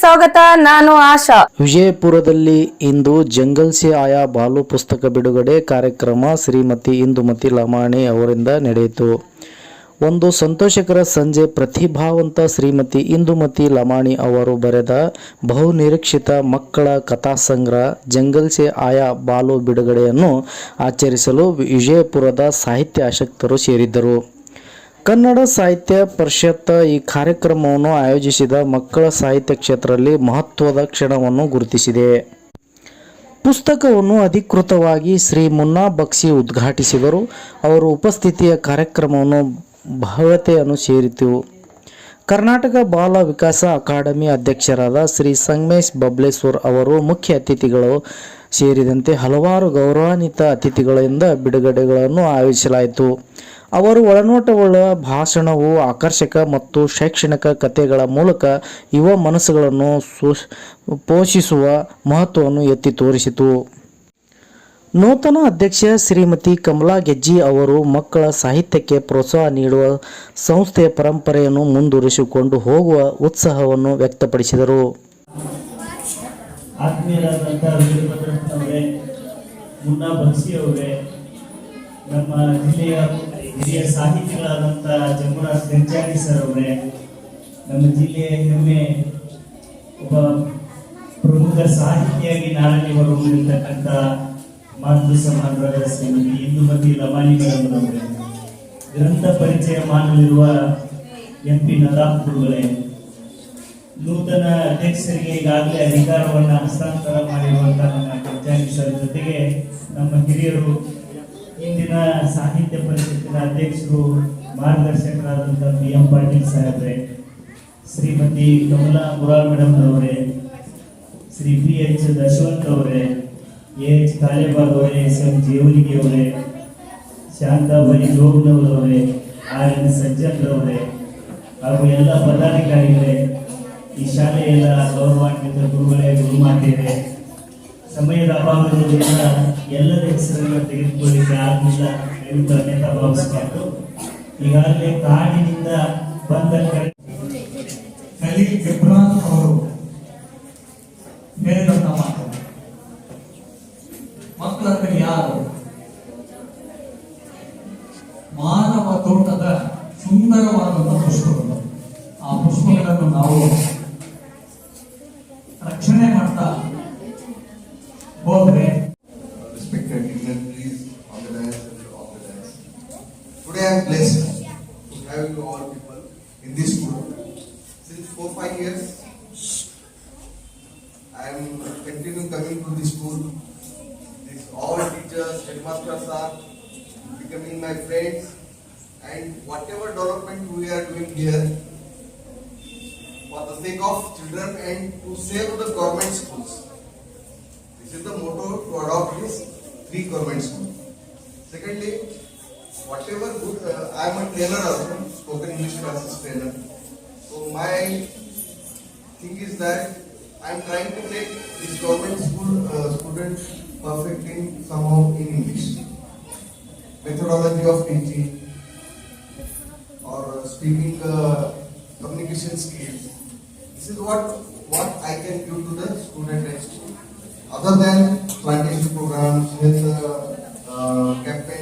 ಸ್ವಾಗತ, ನಾನು ಆಶಾ. ವಿಜಯಪುರದಲ್ಲಿ ಇಂದು ಜಂಗಲ್ ಸೇ ಆಯಾ ಬಾಲು ಪುಸ್ತಕ ಬಿಡುಗಡೆ ಕಾರ್ಯಕ್ರಮ ಶ್ರೀಮತಿ ಇಂದುಮತಿ ಲಮಾಣಿ ಅವರಿಂದ ನಡೆಯಿತು. ಒಂದು ಸಂತೋಷಕರ ಸಂಜೆ ಪ್ರತಿಭಾವಂತ ಶ್ರೀಮತಿ ಇಂದುಮತಿ ಲಮಾಣಿ ಅವರು ಬರೆದ ಬಹುನಿರೀಕ್ಷಿತ ಮಕ್ಕಳ ಕಥಾಸಂಗ್ರಹ ಜಂಗಲ್ ಸೆ ಆಯಾ ಬಾಲು ಬಿಡುಗಡೆಯನ್ನು ಆಚರಿಸಲು ವಿಜಯಪುರದ ಸಾಹಿತ್ಯ ಆಸಕ್ತರು ಸೇರಿದ್ದರು. ಕನ್ನಡ ಸಾಹಿತ್ಯ ಪರಿಷತ್ ಈ ಕಾರ್ಯಕ್ರಮವನ್ನು ಆಯೋಜಿಸಿದ ಮಕ್ಕಳ ಸಾಹಿತ್ಯ ಕ್ಷೇತ್ರದಲ್ಲಿ ಮಹತ್ವದ ಕ್ಷಣವನ್ನು ಗುರುತಿಸಿದೆ. ಪುಸ್ತಕವನ್ನು ಅಧಿಕೃತವಾಗಿ ಶ್ರೀ ಮುನ್ನಾ ಬಕ್ಷಿ ಉದ್ಘಾಟಿಸಿದರು. ಅವರು ಉಪಸ್ಥಿತಿಯ ಕಾರ್ಯಕ್ರಮವನ್ನು ಭವ್ಯತೆಯನ್ನು ಸೇರಿತು. ಕರ್ನಾಟಕ ಬಾಲ ವಿಕಾಸ ಅಕಾಡೆಮಿ ಅಧ್ಯಕ್ಷರಾದ ಶ್ರೀ ಸಂಗಮೇಶ್ ಬಬ್ಲೇಶ್ವರ್ ಅವರು ಮುಖ್ಯ ಅತಿಥಿಗಳು ಸೇರಿದಂತೆ ಹಲವಾರು ಗೌರವಾನ್ವಿತ ಅತಿಥಿಗಳಿಂದ ಬಿಡುಗಡೆಗಳನ್ನು ಆಯೋಜಿಸಲಾಯಿತು. ಅವರು ಒಳನೋಟವುಳ್ಳ ಭಾಷಣವು ಆಕರ್ಷಕ ಮತ್ತು ಶೈಕ್ಷಣಿಕ ಕಥೆಗಳ ಮೂಲಕ ಯುವ ಮನಸ್ಸುಗಳನ್ನು ಪೋಷಿಸುವ ಮಹತ್ವವನ್ನು ಎತ್ತಿ ತೋರಿಸಿತು. ನೂತನ ಅಧ್ಯಕ್ಷ ಶ್ರೀಮತಿ ಕಮಲಾ ಗೆಜ್ಜಿ ಅವರು ಮಕ್ಕಳ ಸಾಹಿತ್ಯಕ್ಕೆ ಪ್ರೋತ್ಸಾಹ ನೀಡುವ ಸಂಸ್ಥೆಯ ಪರಂಪರೆಯನ್ನು ಮುಂದುವರಿಸಿಕೊಂಡು ಹೋಗುವ ಉತ್ಸಾಹವನ್ನು ವ್ಯಕ್ತಪಡಿಸಿದರು. ನಮ್ಮ ಜಿಲ್ಲೆಯ ಹಿರಿಯ ಸಾಹಿತಿಗಳಾದಂಥ ಜಂಬುರಾಜ್ ಗಂಚಾಣಿ ಸರ್ ಅವರೇ, ನಮ್ಮ ಜಿಲ್ಲೆಯ ಹೆಮ್ಮೆ ಒಬ್ಬ ಪ್ರಮುಖ ಸಾಹಿತಿಯಾಗಿ ನಾಡಲ್ಲಿ ಹೊರಹೊಮ್ಮಿರ್ತಕ್ಕಂಥ ಮಾತೃ ಸಮಾಜದ ಶ್ರೀಮತಿ ಇಂದುಮತಿ ಲಮಾನಿ ಮೇಡಮ್ ಅವರೇ, ಗ್ರಂಥ ಪರಿಚಯ ಮಾಡಲಿರುವ ಎಂ ಪಿ ನದಾಫ್ ನೂತನ ಅಧ್ಯಕ್ಷರಿಗೆ ಈಗಾಗಲೇ ಅಧಿಕಾರವನ್ನು ಹಸ್ತಾಂತರ ಮಾಡಿರುವಂತಹ ನಮ್ಮ ಸರ್ ಜೊತೆಗೆ ನಮ್ಮ ಹಿರಿಯರು ಸಾಹಿತ್ಯ ಪರಿಷತ್ತಿನ ಅಧ್ಯಕ್ಷರು ಮಾರ್ಗದರ್ಶಕರಾದಂಥ ಬಿ ಎಂ ಪಾಟೀಲ್ ಸಾಹೇಬ್ರೆ, ಶ್ರೀಮತಿ ಕಮಲಾ ಮುರಾಲ್ ಮೇಡಮ್ ಅವರೇ ಶ್ರೀ ಪಿ ಎಚ್ ದಶವಂತ್ ಅವರೇ ಎ ಎಚ್ ಕಾಲೇಬಾಗ್ ಅವರೇ ಎಸ್ ಎಂ ಜೇವಲಿಗೆ ಅವರೇ ಶಾಂತಾಬಾಯಿ ಜೋಗ್ನವರವರೇ ಆರ್ ಎನ್ ಸಜ್ಜನ್ ಅವರೇ ಹಾಗೂ ಎಲ್ಲ ಪದಾಧಿಕಾರಿಗಳೇ, ಈ ಶಾಲೆಯ ಗೌರವಾನ್ವಿತ ಗುರುಗಳೇ ಗುರುಮಾತೆಯರೇ ಸಮಯದ ಅಭಾವದಲ್ಲಿ ಹೆಸರನ್ನು ಆದ್ರಿಂದ ದಯವಿಟ್ಟು ಅನ್ಯತಾ ಭಾವಿಸಬಾರ್ದು ಈಗಾಗಲೇ ಕಾಡಿನಿಂದ ಬಂದ ಕರೆ ಖಲೀಲ್ ಜಿಬ್ರಾನ್ ಅವರು ಹೇಳಿದಂತ ಮಾತು ಮಕ್ಕಳ ಯಾರು? ಮಾನವ ತೋಟದ ಸುಂದರವಾದಂತಹ ಪುಷ್ಪಗಳು. ಆ ಪುಷ್ಪಗಳನ್ನು ನಾವು ರಕ್ಷಣೆ ಮಾಡ್ತಾ ಹೋದ್ರೆ in this school. Since four five years, I am continuing coming to this school. These all teachers, headmasters are becoming my friends, and whatever development we are doing here for the sake of children and to save the government schools. This is the motto to adopt this three government school. Secondly, whatever good, uh, I am a trainer also, spoken English classes trainer. So my thing is that I am trying to make this government school uh, student perfect in somehow in English. Methodology of teaching or uh, speaking uh, communication skills. This is what what I can give to the student and. Other than plantation programs, health uh, uh, campaign